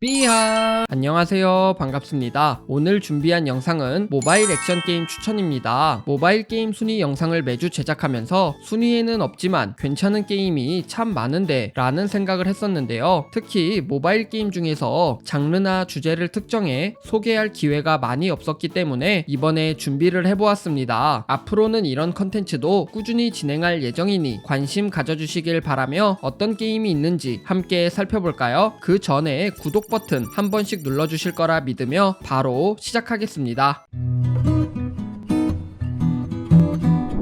삐하. 안녕하세요. 반갑습니다. 오늘 준비한 영상은 모바일 액션 게임 추천입니다. 모바일 게임 순위 영상을 매주 제작하면서 순위에는 없지만 괜찮은 게임이 참 많은데 라는 생각을 했었는데요. 특히 모바일 게임 중에서 장르나 주제를 특정해 소개할 기회가 많이 없었기 때문에 이번에 준비를 해보았습니다. 앞으로는 이런 컨텐츠도 꾸준히 진행할 예정이니 관심 가져주시길 바라며 어떤 게임이 있는지 함께 살펴볼까요? 그 전에 구독 버튼 한 번씩 눌러주실 거라 믿으며 바로 시작하겠습니다.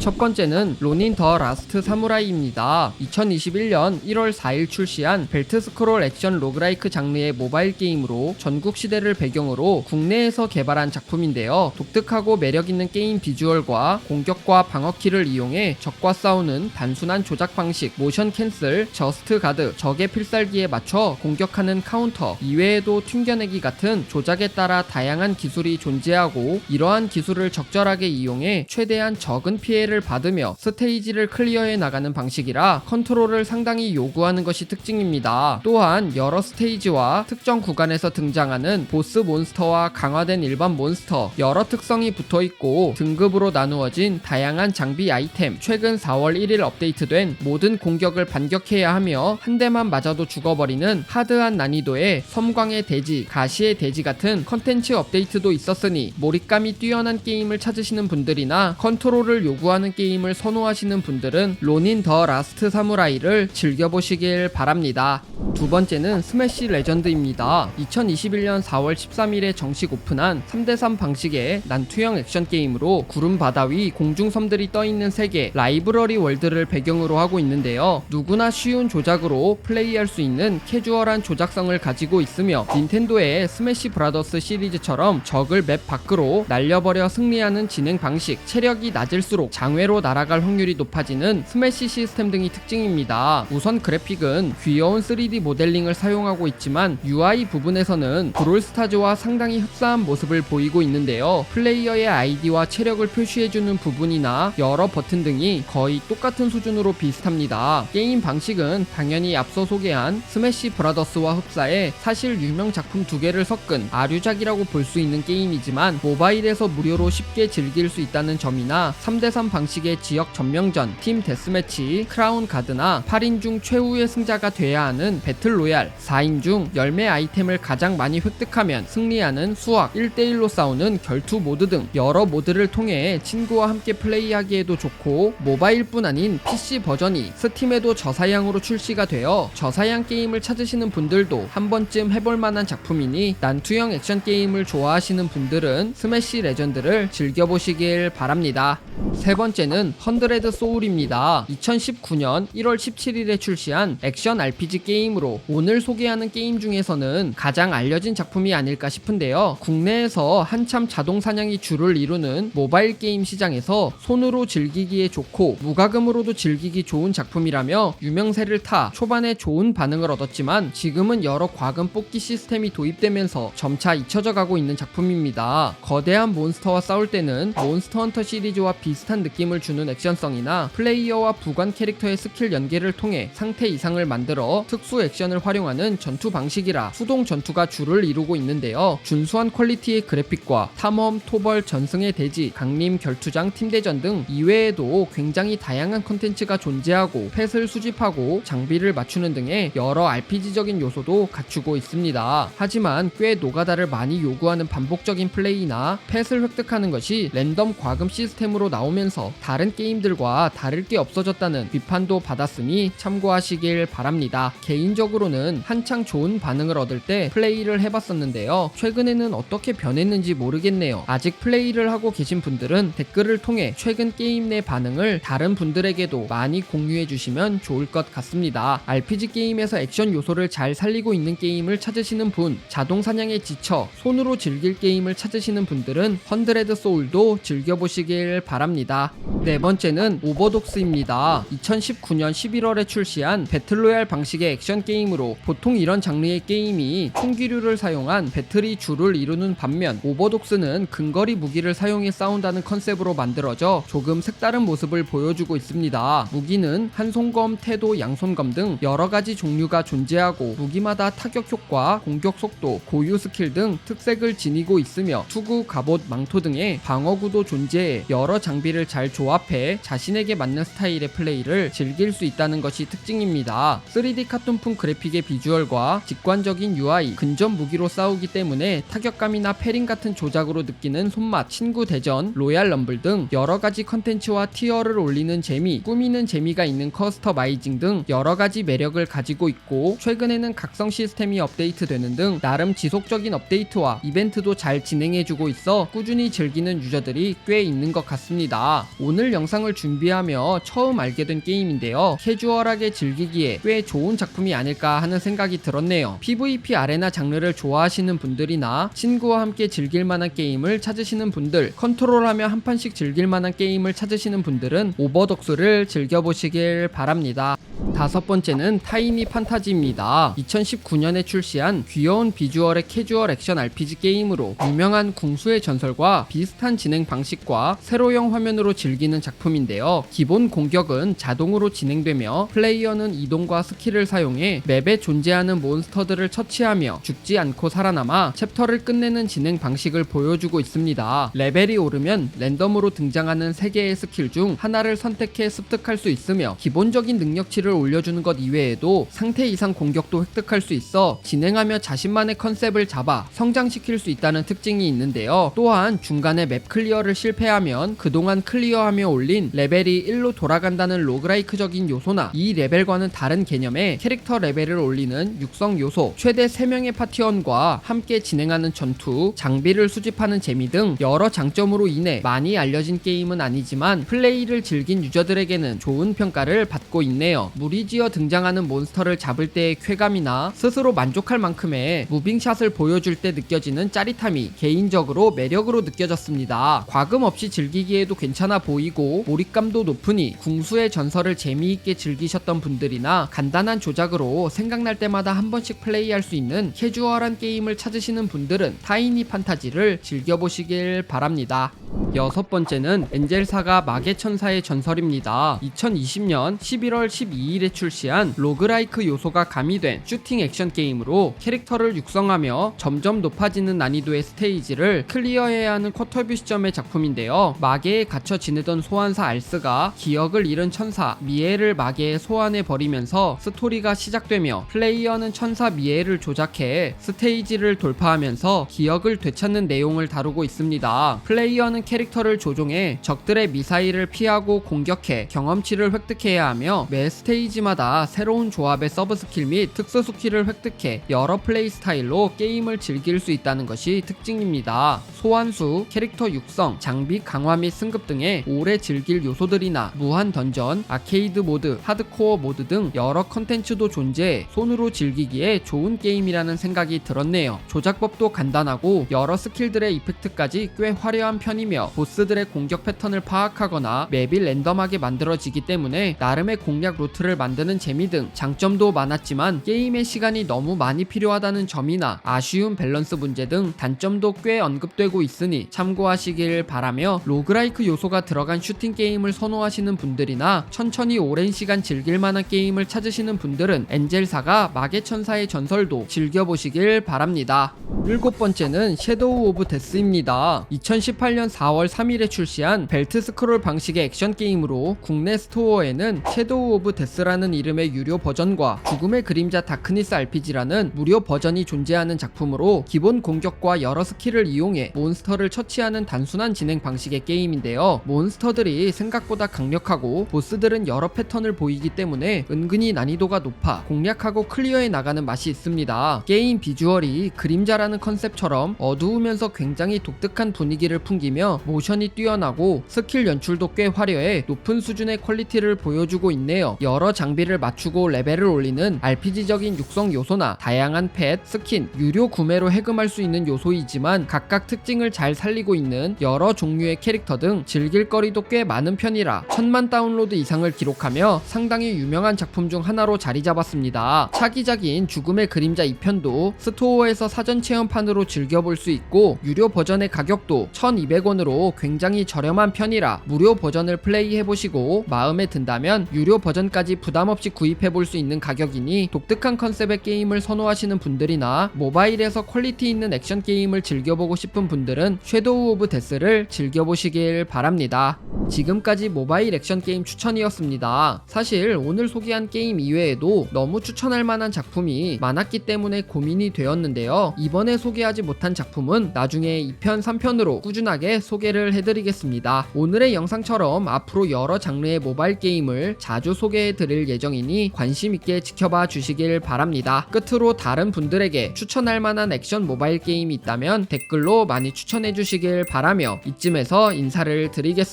첫 번째는 로닌 더 라스트 사무라이입니다. 2021년 1월 4일 출시한 벨트 스크롤 액션 로그라이크 장르의 모바일 게임으로 전국 시대를 배경으로 국내에서 개발한 작품인데요. 독특하고 매력있는 게임 비주얼과 공격과 방어키를 이용해 적과 싸우는 단순한 조작 방식, 모션 캔슬, 저스트 가드, 적의 필살기에 맞춰 공격하는 카운터, 이외에도 튕겨내기 같은 조작에 따라 다양한 기술이 존재하고 이러한 기술을 적절하게 이용해 최대한 적은 피해를 받으며 스테이지를 클리어해 나가는 방식이라 컨트롤을 상당히 요구하는 것이 특징입니다. 또한 여러 스테이지와 특정 구간에서 등장하는 보스 몬스터와 강화된 일반 몬스터, 여러 특성이 붙어 있고 등급으로 나누어진 다양한 장비 아이템, 최근 4월 1일 업데이트된 모든 공격을 반격해야 하며 한 대만 맞아도 죽어버리는 하드한 난이도의 섬광의 대지, 가시의 대지 같은 컨텐츠 업데이트도 있었으니 몰입감이 뛰어난 게임을 찾으시는 분들이나 컨트롤을 요구하는 게임을 선호하시는 분들은 로닌 더 라스트 사무라이를 즐겨보시길 바랍니다. 두 번째는 스매시 레전드입니다. 2021년 4월 13일에 정식 오픈한 3대3 방식의 난투형 액션 게임으로 구름 바다 위 공중섬들이 떠있는 세계 라이브러리 월드를 배경으로 하고 있는데요. 누구나 쉬운 조작으로 플레이할 수 있는 캐주얼한 조작성을 가지고 있으며 닌텐도의 스매시 브라더스 시리즈처럼 적을 맵 밖으로 날려버려 승리하는 진행 방식, 체력이 낮을수록 장 외로 날아갈 확률이 높아지는 스매시 시스템 등이 특징입니다. 우선 그래픽은 귀여운 3D 모델링을 사용하고 있지만 UI 부분에서는 브롤스타즈와 상당히 흡사한 모습을 보이고 있는데요. 플레이어의 아이디와 체력을 표시해주는 부분이나 여러 버튼 등이 거의 똑같은 수준으로 비슷합니다. 게임 방식은 당연히 앞서 소개한 스매시 브라더스와 흡사해 사실 유명 작품 두 개를 섞은 아류작이라고 볼 수 있는 게임이지만 모바일에서 무료로 쉽게 즐길 수 있다는 점이나 3대3 방 식의 지역 전명전, 팀 데스매치, 크라운 가드나 8인 중 최후의 승자가 돼야 하는 배틀 로얄, 4인 중 열매 아이템을 가장 많이 획득하면 승리하는 수학, 1대1로 싸우는 결투 모드 등 여러 모드를 통해 친구와 함께 플레이하기에도 좋고 모바일뿐 아닌 PC 버전이 스팀에도 저사양으로 출시가 되어 저사양 게임을 찾으시는 분들도 한 번쯤 해볼 만한 작품이니 난투형 액션 게임을 좋아하시는 분들은 스매시 레전드를 즐겨보시길 바랍니다. 세 번째 는 헌드레드 소울입니다. 2019년 1월 17일에 출시한 액션 RPG 게임으로 오늘 소개하는 게임 중에서는 가장 알려진 작품이 아닐까 싶은데요. 국내에서 한참 자동 사냥이 주를 이루는 모바일 게임 시장에서 손으로 즐기기에 좋고 무과금으로도 즐기기 좋은 작품이라며 유명세를 타 초반에 좋은 반응을 얻었지만 지금은 여러 과금 뽑기 시스템이 도입되면서 점차 잊혀져 가고 있는 작품입니다. 거대한 몬스터와 싸울 때는 몬스터 헌터 시리즈와 비슷한 느낌 을 주는 액션성이나 플레이어와 부관 캐릭터의 스킬 연계를 통해 상태 이상을 만들어 특수 액션을 활용하는 전투 방식이라 수동 전투가 주를 이루고 있는데요. 준수한 퀄리티의 그래픽과 탐험, 토벌, 전승의 대지, 강림, 결투장, 팀대전 등 이외에도 굉장히 다양한 컨텐츠가 존재하고 펫을 수집하고 장비를 맞추는 등의 여러 RPG적인 요소도 갖추고 있습니다. 하지만 꽤 노가다를 많이 요구하는 반복적인 플레이나 펫을 획득하는 것이 랜덤 과금 시스템으로 나오면서 다른 게임들과 다를 게 없어졌다는 비판도 받았으니 참고하시길 바랍니다. 개인적으로는 한창 좋은 반응을 얻을 때 플레이를 해봤었는데요. 최근에는 어떻게 변했는지 모르겠네요. 아직 플레이를 하고 계신 분들은 댓글을 통해 최근 게임 내 반응을 다른 분들에게도 많이 공유해 주시면 좋을 것 같습니다. RPG 게임에서 액션 요소를 잘 살리고 있는 게임을 찾으시는 분, 자동 사냥에 지쳐 손으로 즐길 게임을 찾으시는 분들은 헌드레드 소울도 즐겨보시길 바랍니다. 네 번째는 오버독스입니다. 2019년 11월에 출시한 배틀로얄 방식의 액션 게임으로 보통 이런 장르의 게임이 총기류를 사용한 배틀이 주를 이루는 반면 오버독스는 근거리 무기를 사용해 싸운다는 컨셉으로 만들어져 조금 색다른 모습을 보여주고 있습니다. 무기는 한 손검, 태도, 양손검 등 여러 가지 종류가 존재하고 무기마다 타격 효과, 공격 속도, 고유 스킬 등 특색을 지니고 있으며 투구, 갑옷, 망토 등의 방어구도 존재해 여러 장비를 잘 조합해 자신에게 맞는 스타일의 플레이를 즐길 수 있다는 것이 특징입니다. 3D 카툰풍 그래픽의 비주얼과 직관적인 UI, 근접 무기로 싸우기 때문에 타격감이나 패링 같은 조작으로 느끼는 손맛, 친구 대전, 로얄 럼블 등 여러 가지 컨텐츠와 티어를 올리는 재미, 꾸미는 재미가 있는 커스터마이징 등 여러 가지 매력을 가지고 있고 최근에는 각성 시스템이 업데이트되는 등 나름 지속적인 업데이트와 이벤트도 잘 진행해주고 있어 꾸준히 즐기는 유저들이 꽤 있는 것 같습니다. 오늘 영상을 준비하며 처음 알게 된 게임인데요. 캐주얼하게 즐기기에 꽤 좋은 작품이 아닐까 하는 생각이 들었네요. PVP 아레나 장르를 좋아하시는 분들이나 친구와 함께 즐길 만한 게임을 찾으시는 분들, 컨트롤하며 한 판씩 즐길 만한 게임을 찾으시는 분들은 오버독스를 즐겨보시길 바랍니다. 다섯 번째는 타이니 판타지입니다. 2019년에 출시한 귀여운 비주얼의 캐주얼 액션 RPG 게임으로 유명한 궁수의 전설과 비슷한 진행 방식과 세로형 화면으로 즐기는 작품인데요. 기본 공격은 자동으로 진행되며 플레이어는 이동과 스킬을 사용해 맵에 존재하는 몬스터들을 처치하며 죽지 않고 살아남아 챕터를 끝내는 진행 방식을 보여주고 있습니다. 레벨이 오르면 랜덤으로 등장하는 3개의 스킬 중 하나를 선택해 습득할 수 있으며 기본적인 능력치를 올려주는 것 이외에도 상태 이상 공격도 획득할 수 있어 진행하며 자신만의 컨셉을 잡아 성장시킬 수 있다는 특징이 있는데요. 또한 중간에 맵 클리어를 실패하면 그동안 클리어 하며 올린 레벨이 1로 돌아간다는 로그라이크적인 요소나 이 레벨과는 다른 개념의 캐릭터 레벨을 올리는 육성 요소, 최대 3명의 파티원과 함께 진행하는 전투, 장비를 수집하는 재미 등 여러 장점으로 인해 많이 알려진 게임은 아니지만 플레이를 즐긴 유저들에게는 좋은 평가를 받고 있네요. 무리지어 등장하는 몬스터를 잡을 때의 쾌감이나 스스로 만족할 만큼의 무빙샷을 보여줄 때 느껴지는 짜릿함이 개인적으로 매력으로 느껴졌습니다. 과금 없이 즐기기에도 괜찮아 보이고 몰입감도 높으니 궁수의 전설을 재미있게 즐기셨던 분들이나 간단한 조작으로 생각날 때마다 한 번씩 플레이할 수 있는 캐주얼한 게임을 찾으시는 분들은 타이니 판타지를 즐겨보시길 바랍니다. 여섯 번째는 엔젤사가 마계 천사의 전설입니다. 2020년 11월 12일에 출시한 로그라이크 요소가 가미된 슈팅 액션 게임으로 캐릭터를 육성하며 점점 높아지는 난이도의 스테이지를 클리어해야 하는 쿼터뷰 시점의 작품인데요. 마계에 갇혀 지내던 소환사 알스가 기억을 잃은 천사 미에를 마계에 소환해 버리면서 스토리가 시작되며 플레이어는 천사 미에를 조작해 스테이지를 돌파하면서 기억을 되찾는 내용을 다루고 있습니다. 플레이어는 캐릭터를 조종해 적들의 미사일을 피하고 공격해 경험치를 획득해야 하며 매 스테이지마다 새로운 조합의 서브 스킬 및 특수 스킬을 획득해 여러 플레이 스타일로 게임을 즐길 수 있다는 것이 특징입니다. 소환수, 캐릭터 육성, 장비 강화 및 승급 등의 오래 즐길 요소들이나 무한 던전, 아케이드 모드, 하드코어 모드 등 여러 컨텐츠도 존재해 손으로 즐기기에 좋은 게임이라는 생각이 들었네요. 조작법도 간단하고 여러 스킬들의 이펙트까지 꽤 화려한 편 이며 보스들의 공격 패턴을 파악하거나 맵이 랜덤하게 만들어지기 때문에 나름의 공략 루트를 만드는 재미 등 장점도 많았지만 게임의 시간이 너무 많이 필요하다는 점이나 아쉬운 밸런스 문제 등 단점도 꽤 언급되고 있으니 참고하시길 바라며 로그라이크 요소가 들어간 슈팅 게임을 선호하시는 분들이나 천천히 오랜 시간 즐길 만한 게임을 찾으시는 분들은 엔젤사가 마계 천사의 전설도 즐겨보시길 바랍니다. 일곱 번째는 섀도우 오브 데스입니다. 2018년 4월 3일에 출시한 벨트 스크롤 방식의 액션 게임으로 국내 스토어에는 섀도우 오브 데스라는 이름의 유료 버전과 죽음의 그림자 다크니스 RPG라는 무료 버전이 존재하는 작품으로 기본 공격과 여러 스킬을 이용해 몬스터를 처치하는 단순한 진행 방식의 게임인데요. 몬스터들이 생각보다 강력하고 보스들은 여러 패턴을 보이기 때문에 은근히 난이도가 높아 공략하고 클리어해 나가는 맛이 있습니다. 게임 비주얼이 그림자라는 컨셉처럼 어두우면서 굉장히 독특한 분위기를 풍기며 모션이 뛰어나고 스킬 연출도 꽤 화려해 높은 수준의 퀄리티를 보여주고 있네요. 여러 장비를 맞추고 레벨을 올리는 RPG적인 육성 요소나 다양한 펫, 스킨, 유료 구매로 해금할 수 있는 요소이지만 각각 특징 특징을 잘 살리고 있는 여러 종류의 캐릭터 등 즐길 거리도 꽤 많은 편이라 천만 다운로드 이상을 기록하며 상당히 유명한 작품 중 하나로 자리 잡았습니다. 차기작인 죽음의 그림자 2편도 스토어에서 사전 체험판으로 즐겨볼 수 있고 유료 버전의 가격도 1200원으로 굉장히 저렴한 편이라 무료 버전을 플레이해보시고 마음에 든다면 유료 버전까지 부담없이 구입해볼 수 있는 가격이니 독특한 컨셉의 게임을 선호하시는 분들이나 모바일에서 퀄리티 있는 액션 게임을 즐겨보고 싶은 분들은 섀도우 오브 데스를 즐겨보시길 바랍니다. 지금까지 모바일 액션 게임 추천이었습니다. 사실 오늘 소개한 게임 이외에도 너무 추천할 만한 작품이 많았기 때문에 고민이 되었는데요. 이번에 소개하지 못한 작품은 나중에 2편, 3편으로 꾸준하게 소개를 해드리겠습니다. 오늘의 영상처럼 앞으로 여러 장르의 모바일 게임을 자주 소개해 드릴 예정이니 관심 있게 지켜봐 주시길 바랍니다. 끝으로 다른 분들에게 추천할 만한 액션 모바일 게임이 있다면 댓글로 많이 추천해 주시길 바라며 이쯤에서 인사를 드리겠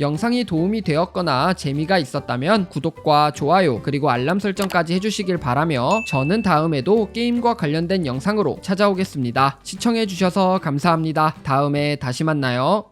영상이 도움이 되었거나 재미가 있었다면 구독과 좋아요 그리고 알람 설정까지 해주시길 바라며 저는 다음에도 게임과 관련된 영상으로 찾아오겠습니다. 시청해 주셔서 감사합니다. 다음에 다시 만나요.